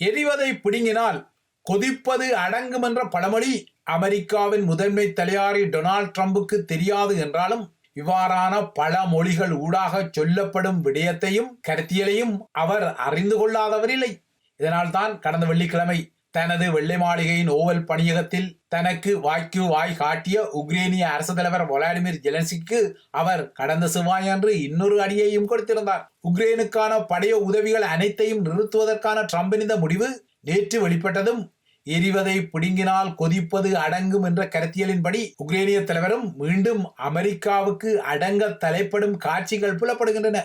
எரிவதை பிடுங்கினால் கொதிப்பது அடங்கும் என்ற பழமொழி அமெரிக்காவின் முதன்மை தலையாரி டொனால்ட் ட்ரம்புக்கு தெரியாது என்றாலும் இவ்வாறான பல மொழிகள் ஊடாக சொல்லப்படும் விடயத்தையும் கருத்தியலையும் அவர் அறிந்து கொள்ளாதவரில்லை இதனால் தான் கடந்த வெள்ளிக்கிழமை தனது வெள்ளை மாளிகையின் ஓவல் பணியகத்தில் தனக்கு வாய்க்கு வாய் காட்டிய உக்ரேனிய அரசு தலைவர் வளாடிமிர் ஜெலன்சிக்கு அவர் கடந்த செவ்வாயன்று இன்னொரு அடியையும் கொடுத்திருந்தார். உக்ரேனுக்கான படைய உதவிகள் அனைத்தையும் நிறுத்துவதற்கான ட்ரம்பின் இந்த முடிவு நேற்று வெளிப்பட்டதும் எரிவதை பிடுங்கினால் கொதிப்பது அடங்கும் என்ற கருத்தியலின்படி உக்ரேனிய தலைவரும் மீண்டும் அமெரிக்காவுக்கு அடங்க தலைப்படும் காட்சிகள் புலப்படுகின்றன.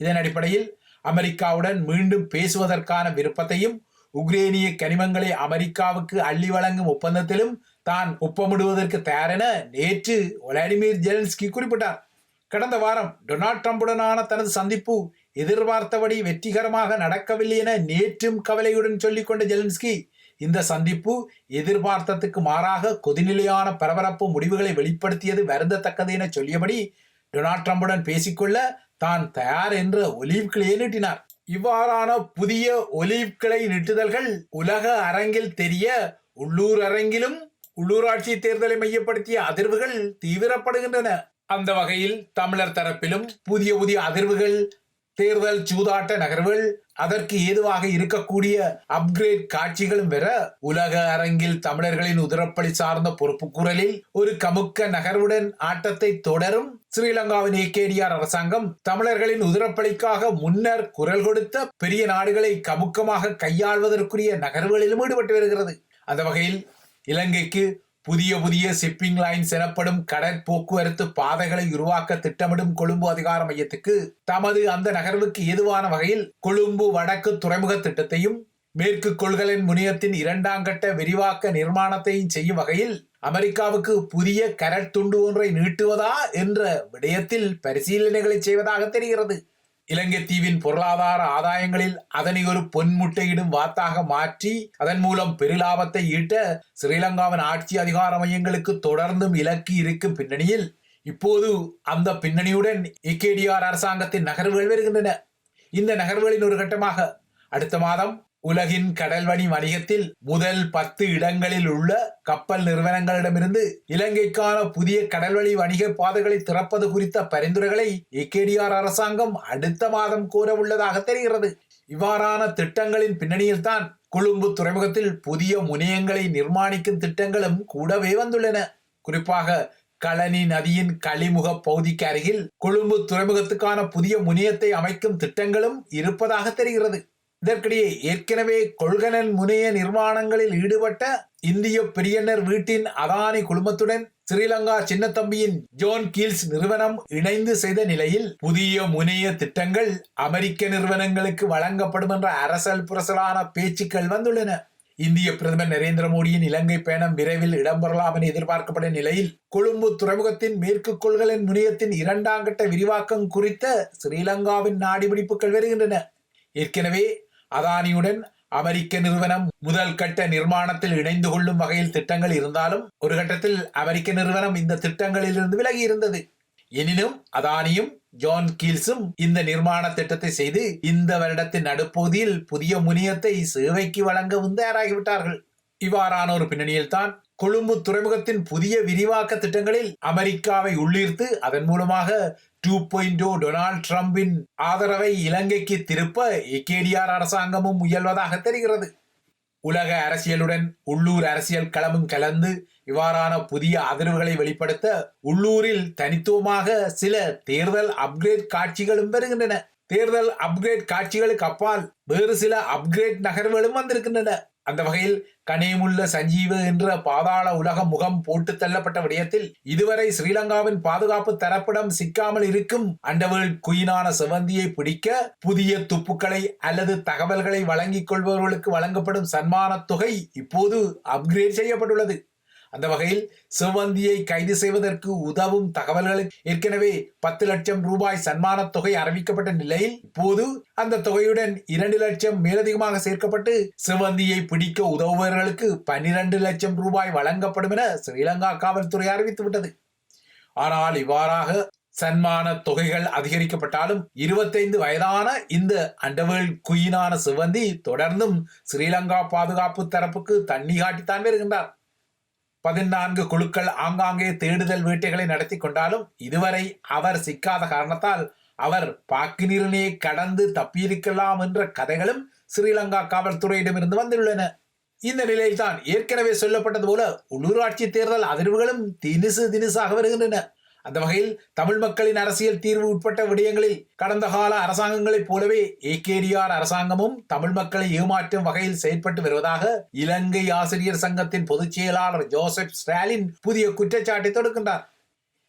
இதன் அடிப்படையில் அமெரிக்காவுடன் மீண்டும் பேசுவதற்கான விருப்பத்தையும் உக்ரேனிய கனிமங்களை அமெரிக்காவுக்கு அள்ளி வழங்கும் ஒப்பந்தத்திலும் தான் ஒப்பமிடுவதற்கு தயாரென நேற்று ஒலாடிமிர் ஜெலன்ஸ்கி குறிப்பிட்டார். கடந்த வாரம் டொனால்ட் ட்ரம்புடனான தனது சந்திப்பு எதிர்பார்த்தபடி வெற்றிகரமாக நடக்கவில்லை என நேற்றும் கவலையுடன் சொல்லிக்கொண்ட ஜெலன்ஸ்கி இந்த சந்திப்பு எதிர்பார்த்ததுக்கு மாறாக கொதிநிலையான பரபரப்பு முடிவுகளை வெளிப்படுத்தியது வருந்தத்தக்கது என சொல்லியபடி டொனால்ட் ட்ரம்புடன் பேசிக்கொள்ள தான் தயார் என்ற ஒலிவ் நீட்டினார். இவ்வாறான புதிய ஒலிவ்களை நிட்டுதல்கள் உலக அரங்கில் தெரிய உள்ளூர் அரங்கிலும் உள்ளூராட்சி தேர்தலை மையப்படுத்திய அதிர்வுகள் தீவிரப்படுகின்றன. அந்த வகையில் தமிழர் தரப்பிலும் புதிய புதிய அதிர்வுகள் தேர்தல் சூதாட்ட நகர்வுகள் அதற்கு ஏதுவாக இருக்கக்கூடிய அப்கிரேட் காட்சிகளும் பெற உலக அரங்கில் தமிழர்களின் உதிரப்பலி சார்ந்த பொறுப்பு குரலில் ஒரு கமுக்க நகர்வுடன் ஆட்டத்தை தொடரும் ஸ்ரீலங்காவின் ஏகேடிஆர் அரசாங்கம் தமிழர்களின் உதிரப்பலிக்காக முன்னர் குரல் கொடுத்த பெரிய நாடுகளை கமுக்கமாக கையாள்வதற்குரிய நகர்வுகளிலும் ஈடுபட்டு வருகிறது. அந்த வகையில் இலங்கைக்கு புதிய புதிய ஷிப்பிங் லைன்ஸ் எனப்படும் கடற்போக்குவரத்து பாதைகளை உருவாக்க திட்டமிடும் கொழும்பு அதிகார மையத்துக்கு தமது அந்த நகர்வுக்கு ஏதுவான வகையில் கொழும்பு வடக்கு துறைமுக திட்டத்தையும் மேற்கு கொள்கலன் முனையத்தின் இரண்டாம் கட்ட விரிவாக்க நிர்மாணத்தையும் செய்யும் வகையில் அமெரிக்காவுக்கு புதிய கரட்டுண்டு ஒன்றை நீட்டுவதா என்ற விடயத்தில் பரிசீலனைகளை செய்வதாக தெரிகிறது. இலங்கை தீவின் பொருளாதார ஆதாயங்களில் அதனை ஒரு பொன்முட்டையிடும் வாத்தாக மாற்றி அதன் மூலம் பெருலாபத்தை ஈட்ட ஸ்ரீலங்காவின் ஆட்சி அதிகார மையங்களுக்கு தொடர்ந்தும் இலக்கு இருக்கும் பின்னணியில் இப்போது அந்த பின்னணியுடன் இகேடிஆர் அரசாங்கத்தின் நகர்வுகள் வருகின்றன. இந்த நகர்வுகளின் ஒரு கட்டமாக அடுத்த மாதம் உலகின் கடல்வணி வணிகத்தில் முதல் பத்து இடங்களில் உள்ள கப்பல் நிறுவனங்களிடமிருந்து இலங்கைக்கான புதிய கடல்வழி வணிக பாதைகளை திறப்பது குறித்த பரிந்துரைகளை ஏகேடிஆர் அரசாங்கம் அடுத்த மாதம் கூற உள்ளதாக தெரிகிறது. இவ்வாறான திட்டங்களின் பின்னணியில்தான் கொழும்பு துறைமுகத்தில் புதிய முனையங்களை நிர்மாணிக்கும் திட்டங்களும் கூடவே வந்துள்ளன. குறிப்பாக களனி நதியின் களிமுக பகுதிக்கு அருகில் கொழும்பு துறைமுகத்துக்கான புதிய முனையத்தை அமைக்கும் திட்டங்களும் இருப்பதாக தெரிகிறது. இதற்கிடையே ஏற்கனவே கொள்கனன் முனைய நிர்மாணங்களில் ஈடுபட்ட இந்திய பெரியனர் வீட்டின் அதானி குழுமத்துடன் ஸ்ரீலங்கா சின்னத்தம்பியின் ஜோன் கீல்ஸ் நிறுவனம் இணைந்து செய்த நிலையில் புதிய முனைய திட்டங்கள் அமெரிக்க நிறுவனங்களுக்கு வழங்கப்படும் என்ற அரசல் புரசலான பேச்சுக்கள் வந்துள்ளன. இந்திய பிரதமர் நரேந்திர மோடியின் இலங்கை பயணம் விரைவில் இடம்பெறலாம் என எதிர்பார்க்கப்படும் நிலையில் கொழும்பு துறைமுகத்தின் மேற்கு கொள்கலன் முனையத்தின் இரண்டாம் கட்ட விரிவாக்கம் குறித்த ஸ்ரீலங்காவின் நாடிபிடிப்புகள் வருகின்றன. ஏற்கனவே அதானியுடன் அமெரிக்க நிறுவனம் முதல் கட்ட நிர்மாணத்தில் இணைந்து கொள்ளும் வகையில் திட்டங்கள் இருந்தாலும் ஒரு கட்டத்தில் அமெரிக்க நிறுவனம் இந்த திட்டங்களில் இருந்து விலகி இருந்தது எனினும் அதானியும் ஜான் கீல்ஸும் இந்த நிர்மாண திட்டத்தை செய்து இந்த வருடத்தின் நடுப்பகுதியில் புதிய முனியத்தை சேவைக்கு வழங்கவும் தயாராகிவிட்டார்கள். இவ்வாறான ஒரு பின்னணியில் தான் கொழும்பு துறைமுகத்தின் புதிய விரிவாக்க திட்டங்களில் அமெரிக்காவை உள்ளீர்த்து அதன் மூலமாக டூ பாயிண்ட் டொனால்ட் ட்ரம்பின் ஆதரவை இலங்கைக்கு திருப்ப இக்கேடிஆர் அரசாங்கமும் முயல்வதாக தெரிகிறது. உலக அரசியலுடன் உள்ளூர் அரசியல் களமும் கலந்து இவ்வாறான புதிய அதிர்வுகளை வெளிப்படுத்த உள்ளூரில் தனித்துவமாக சில தேர்தல் அப்கிரேட் காட்சிகளும் வருகின்றன. தேர்தல் அப்கிரேட் காட்சிகளுக்கு அப்பால் வேறு சில அப்கிரேட் நகர்வுகளும் வந்திருக்கின்றன. அந்த வகையில் கனேமுள்ள சஞ்சீவ என்ற பாதாள உலக முகம் போட்டு தள்ளப்பட்ட விடயத்தில் இதுவரை ஸ்ரீலங்காவின் பாதுகாப்பு தரப்பிடம் சிக்காமல் இருக்கும் அண்டவேல் குயினான செவந்தியை பிடிக்க புதிய துப்புக்களை அல்லது தகவல்களை வழங்கிக் கொள்பவர்களுக்கு வழங்கப்படும் சன்மான தொகை இப்போது அப்கிரேட் செய்யப்பட்டுள்ளது. அந்த வகையில் சிவந்தியை கைது செய்வதற்கு உதவும் தகவல்களை ஏற்கனவே பத்து லட்சம் ரூபாய் சன்மான தொகை அறிவிக்கப்பட்ட நிலையில் இப்போது அந்த தொகையுடன் இரண்டு லட்சம் மேலதிகமாக சேர்க்கப்பட்டு சிவந்தியை பிடிக்க உதவுபவர்களுக்கு பனிரெண்டு லட்சம் ரூபாய் வழங்கப்படும் என ஸ்ரீலங்கா காவல்துறை அறிவித்துவிட்டது ஆனால் இவ்வாறாக சன்மான தொகைகள் அதிகரிக்கப்பட்டாலும் இருபத்தைந்து வயதான இந்த அண்டவேல் குயினான சிவந்தி தொடர்ந்தும் ஸ்ரீலங்கா பாதுகாப்பு தரப்புக்கு தண்ணி காட்டித்தான் வருகின்றார். பதினான்கு குழுக்கள் ஆங்காங்கே தேடுதல் வேட்டைகளை நடத்தி கொண்டாலும் இதுவரை அவர் சிக்காத காரணத்தால் அவர் பாக்கினிரனே கடந்து தப்பியிருக்கலாம் என்ற கதைகளும் ஸ்ரீலங்கா காவல்துறையிடமிருந்து வந்துள்ளன. இந்த நிலையில்தான் ஏற்கனவே சொல்லப்பட்டது போல உள்ளூராட்சி தேர்தல் அதிர்வுகளும் தினுசு தினுசாக வருகின்றன. அந்த வகையில் தமிழ் மக்களின் அரசியல் தீர்வு உட்பட்ட விடயங்களில் கடந்த கால அரசாங்கங்களைப் போலவே ஏகேடிஆர் அரசாங்கமும் தமிழ் மக்களை ஏமாற்றும் வகையில் செயற்பட்டு வருவதாக இலங்கை ஆசிரியர் சங்கத்தின் பொதுச் செயலாளர் ஜோசப் ஸ்டாலின் புதிய குற்றச்சாட்டை தொடுக்கின்றார்.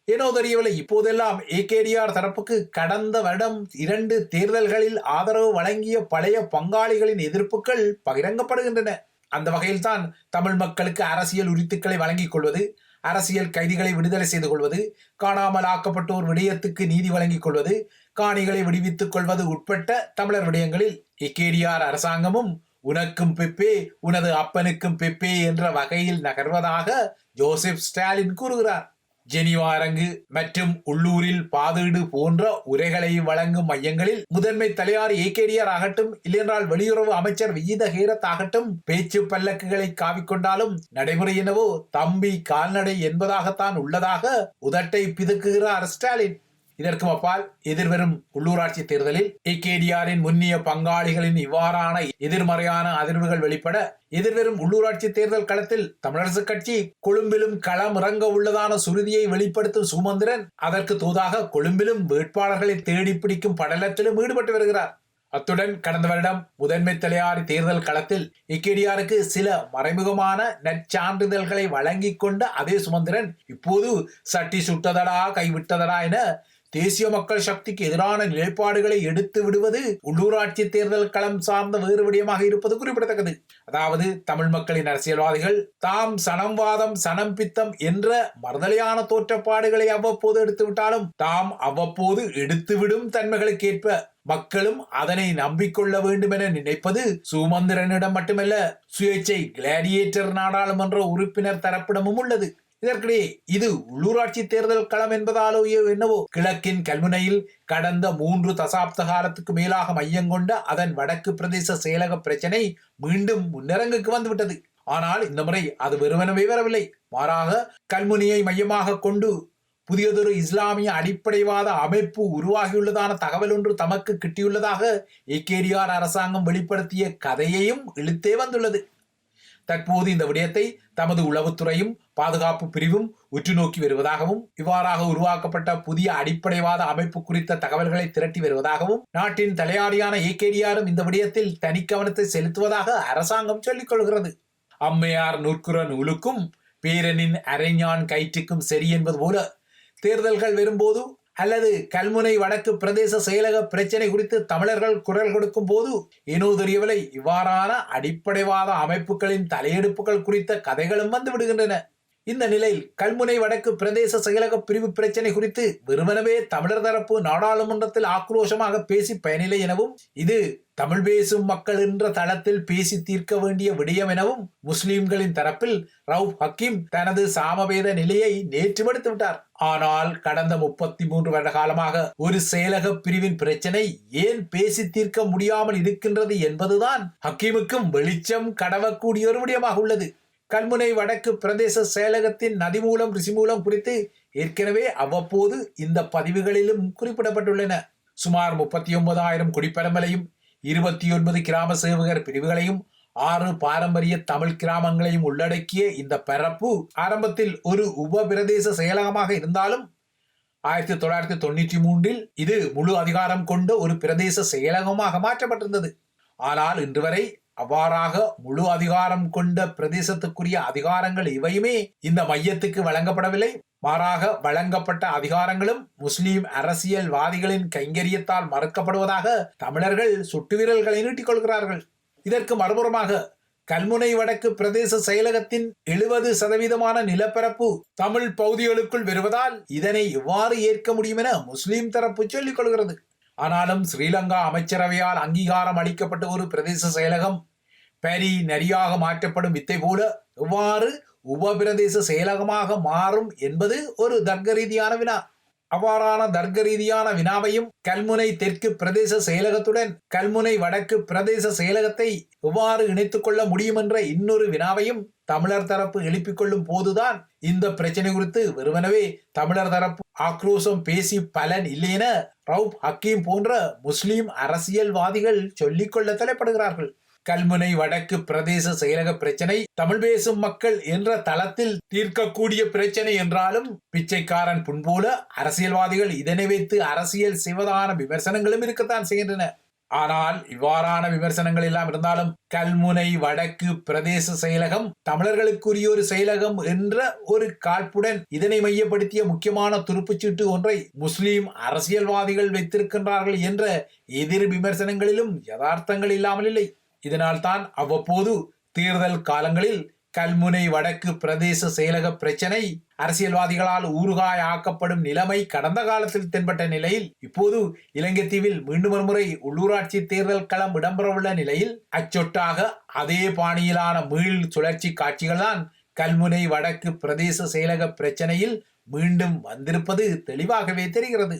ஏனோ தெரியவில்லை இப்போதெல்லாம் ஏகேடிஆர் தரப்புக்கு கடந்த வருடம் இரண்டு தேர்தல்களில் ஆதரவு வழங்கிய பழைய பங்காளிகளின் எதிர்ப்புகள் பகிரங்கப்படுகின்றன. அந்த வகையில்தான் தமிழ் மக்களுக்கு அரசியல் உரித்துக்களை வழங்கிக் கொள்வது அரசியல் கைதிகளை விடுதலை செய்து கொள்வது காணாமல் ஆக்கப்பட்டோர் விடயத்துக்கு நீதி வழங்கிக் கொள்வது காணிகளை விடுவித்துக் கொள்வது உட்பட்ட தமிழர் விடயங்களில் இக்கேடிஆர் அரசாங்கமும் உனக்கும் பெப்பே உனது அப்பனுக்கும் பெப்பே என்ற வகையில் நகர்வதாக ஜோசப் ஸ்டாலின் கூறுகிறார். ஜெனிவா அரங்கு மற்றும் உள்ளூரில் பாதீடு போன்ற உரைகளை வழங்கும் மையங்களில் முதன்மை தலையார் ஏகேடிஆர் ஆகட்டும் இல்லையென்றால் வெளியுறவு அமைச்சர் விஜித ஹீரத் ஆகட்டும் பேச்சு பல்லக்குகளை காவிக்கொண்டாலும் நடைமுறை என்னவோ தம்பி கால்நடை என்பதாகத்தான் உள்ளதாக உதட்டை பிதுக்குகிறார் ஸ்டாலின். இதற்கு அப்பால் எதிர்வரும் உள்ளூராட்சி தேர்தலில் ஏகேடிஆரின் முன்னிய பங்காளிகளின் இவ்வாறான எதிர்மறையான அதிர்வுகள் வெளிப்பட எதிர்வரும் உள்ளூராட்சி தேர்தல் களத்தில் தமிழரசுக் கட்சி கொழும்பிலும் களம் இறங்க உள்ளதான சுருதியை வெளிப்படுத்தும் சுமந்திரன் அதற்கு தூதாக கொழும்பிலும் வேட்பாளர்களை தேடி பிடிக்கும் படலத்திலும் ஈடுபட்டு வருகிறார். அத்துடன் கடந்த வருடம் முதன்மை தலையாரி தேர்தல் களத்தில் இக்கேடியாருக்கு சில மறைமுகமான நற்சான்றிதழ்களை வழங்கிக் கொண்ட அதே சுமந்திரன் இப்போது சட்டி சுட்டதடா கைவிட்டதடா என தேசிய மக்கள் சக்திக்கு எதிரான நிலைப்பாடுகளை எடுத்து விடுவது உள்ளூராட்சி தேர்தல் களம் சார்ந்த வேறு விடயமாக இருப்பது குறிப்பிடத்தக்கது. அதாவது தமிழ் மக்களின் அரசியல்வாதிகள் தாம் சனம்வாதம் சனம் பித்தம் என்ற மறுதலையான தோற்றப்பாடுகளை அவ்வப்போது எடுத்துவிட்டாலும் தாம் அவ்வப்போது எடுத்துவிடும் தன்மைகளுக்கேற்ப மக்களும் அதனை நம்பிக்கொள்ள வேண்டும் என நினைப்பது சுமந்திரனிடம் மட்டுமல்ல சுயேட்சை கிளாடியேட்டர் நாடாளுமன்ற உறுப்பினர் தரப்பிடமும் உள்ளது. இதற்கிடையே இது உள்ளூராட்சி தேர்தல் களம் என்பதாலோ என்னவோ கிழக்கின் கல்முனையில் கடந்த மூன்று தசாப்த காலத்துக்கு மேலாக மையம் கொண்ட அதன் வடக்கு பிரதேச செயலக பிரச்சனை மீண்டும் முன்னரங்குக்கு வந்துவிட்டது. ஆனால் இந்த முறை அது வெறுவனவே வரவில்லை. மாறாக கல்முனியை மையமாக கொண்டு புதியதொரு இஸ்லாமிய அடிப்படைவாத அமைப்பு உருவாகியுள்ளதான தகவல் ஒன்று தமக்கு கிட்டியுள்ளதாக ஏகேடிஆர் அரசாங்கம் வெளிப்படுத்திய கதையையும் இழுத்தே வந்துள்ளது. தற்போது இந்த விடயத்தை தமது உளவுத்துறையும் பாதுகாப்பு பிரிவும் உற்று நோக்கி வருவதாகவும் இவ்வாறாக உருவாக்கப்பட்ட புதிய அடிப்படைவாத அமைப்பு குறித்த தகவல்களை திரட்டி வருவதாகவும் நாட்டின் தலையாடியான ஏகேடிஆரும் இந்த விடயத்தில் தனி கவனத்தை செலுத்துவதாக அரசாங்கம் சொல்லிக் கொள்கிறது. அம்மையார் நூற்குற நூலுக்கும் பேரனின் அரைஞான் கயிற்றுக்கும் சரி என்பது போல தேர்தல்கள் வரும்போது அல்லது கல்முனை வடக்கு பிரதேச செயலக பிரச்சனை குறித்து தமிழர்கள் குரல் கொடுக்கும் போது ஏனோ தெரியவில்லை. இவ்வாறான அடிப்படைவாத அமைப்புகளின் தலையெடுப்புகள் குறித்த கதைகளும் வந்து விடுகின்றன. இந்த நிலையில் கல்முனை வடக்கு பிரதேச செயலக பிரிவு பிரச்சனை குறித்து வெறுமனவே தமிழர் தரப்பு நாடாளுமன்றத்தில் ஆக்ரோஷமாக பேசி பயனில்லை எனவும் இது தமிழ் பேசும் மக்கள் என்ற தளத்தில் பேசி தீர்க்க வேண்டிய விடயம் எனவும் முஸ்லிம்களின் தரப்பில் ரவுப் ஹக்கீம் தனது சாமவேத நிலையை நேற்று விட்டார். ஆனால் கடந்த முப்பத்தி மூன்று வருட காலமாக ஒரு செயலக பிரிவின் பிரச்சனை ஏன் பேசி தீர்க்க முடியாமல் இருக்கின்றது என்பதுதான் ஹக்கீமுக்கும் வெளிச்சம் கடவக்கூடிய ஒரு விடயமாக உள்ளது. கல்முனை வடக்கு பிரதேச செயலகத்தின் நதிமூலம் ரிசிமூலம் குறித்து ஏற்கனவே அவ்வப்போது இந்த பதிவுகளிலும் குறிப்பிடப்பட்டுள்ளன. சுமார் முப்பத்தி ஒன்பதாயிரம் குடிப்பெருமலையும் இருபத்தி ஒன்பது கிராம சேவகர் பிரிவுகளையும் ஆறு பாரம்பரிய தமிழ் கிராமங்களையும் உள்ளடக்கிய இந்த பரப்பு ஆரம்பத்தில் ஒரு உப பிரதேச செயலகமாக இருந்தாலும் ஆயிரத்தி தொள்ளாயிரத்தி தொண்ணூற்றி மூன்றில் இது முழு அதிகாரம் கொண்ட ஒரு பிரதேச செயலகமாக மாற்றப்பட்டிருந்தது. ஆனால் இன்று வரை அவ்வாறாக முழு அதிகாரம் கொண்ட பிரதேசத்துக்குரிய அதிகாரங்கள் இவையுமே இந்த மையத்துக்கு வழங்கப்படவில்லை. மாறாக வழங்கப்பட்ட அதிகாரங்களும் முஸ்லீம் அரசியல்வாதிகளின் கைங்கரியத்தால் மறுக்கப்படுவதாக தமிழர்கள் சுட்டு வீரல்களை நீட்டிக் கொள்கிறார்கள். இதற்கு மறுபுறமாக கல்முனை வடக்கு பிரதேச செயலகத்தின் எழுபது சதவீதமான நிலப்பரப்பு தமிழ் பகுதிகளுக்குள் வருவதால் இதனை எவ்வாறு ஏற்க முடியும் என முஸ்லிம் தரப்பு சொல்லிக் கொள்கிறது. ஆனாலும் ஸ்ரீலங்கா அமைச்சரவையால் அங்கீகாரம் அளிக்கப்பட்ட ஒரு பிரதேச செயலகம் பரி நரியாக மாற்றப்படும் வித்தை போல எவ்வாறு உபபிரதேச செயலகமாக மாறும் என்பது ஒரு தர்க்க ரீதியான வினா. அவ்வாறான தர்க்க ரீதியான வினாவையும் கல்முனை தெற்கு பிரதேச செயலகத்துடன் கல்முனை வடக்கு பிரதேச செயலகத்தை எவ்வாறு இணைத்துக் கொள்ள முடியும் என்ற இன்னொரு வினாவையும் தமிழர் தரப்பு எழுப்பிக் கொள்ளும் போதுதான் இந்த பிரச்சனை குறித்து வெறுமனவே தமிழர் தரப்பு ஆக்ரோஷம் பேசி பலன் இல்லை என ரவுப் ஹக்கீம் போன்ற முஸ்லிம் அரசியல்வாதிகள் சொல்லிக்கொள்ள தலைப்படுகிறார்கள். கல்முனை வடக்கு பிரதேச செயலக பிரச்சனை தமிழ் பேசும் மக்கள் என்ற தளத்தில் தீர்க்கக்கூடிய பிரச்சனை என்றாலும் பிச்சைக்காரன் புண்போல அரசியல்வாதிகள் இதனை வைத்து அரசியல் சிவதான விமர்சனங்களும் இருக்கத்தான் செய்கின்றன. ஆனால் இவ்வாறான விமர்சனங்கள் எல்லாம் இருந்தாலும் கல்முனை வடக்கு பிரதேச செயலகம் தமிழர்களுக்குரிய ஒரு செயலகம் என்ற ஒரு காழ்ப்புடன் இதனை மையப்படுத்திய முக்கியமான துருப்புச்சீட்டு ஒன்றை முஸ்லீம் அரசியல்வாதிகள் வைத்திருக்கின்றார்கள் என்ற எதிர் விமர்சனங்களிலும் யதார்த்தங்கள் இல்லாமல் இல்லை. இதனால்தான் அவ்வப்போது தேர்தல் காலங்களில் கல்முனை வடக்கு பிரதேச செயலக பிரச்சனை அரசியல்வாதிகளால் ஊறுகாய் ஆக்கப்படும் நிலைமை கடந்த காலத்தில் தென்பட்ட நிலையில் இப்போது இலங்கை தீவில் மீண்டும் ஒருமுறை உள்ளூராட்சி தேர்தல் களம் இடம்பெறவுள்ள நிலையில் அச்சொட்டாக அதே பாணியிலான மீள் சுழற்சி காட்சிகள்தான் கல்முனை வடக்கு பிரதேச செயலக பிரச்சனையில் மீண்டும் வந்திருப்பது தெளிவாகவே தெரிகிறது.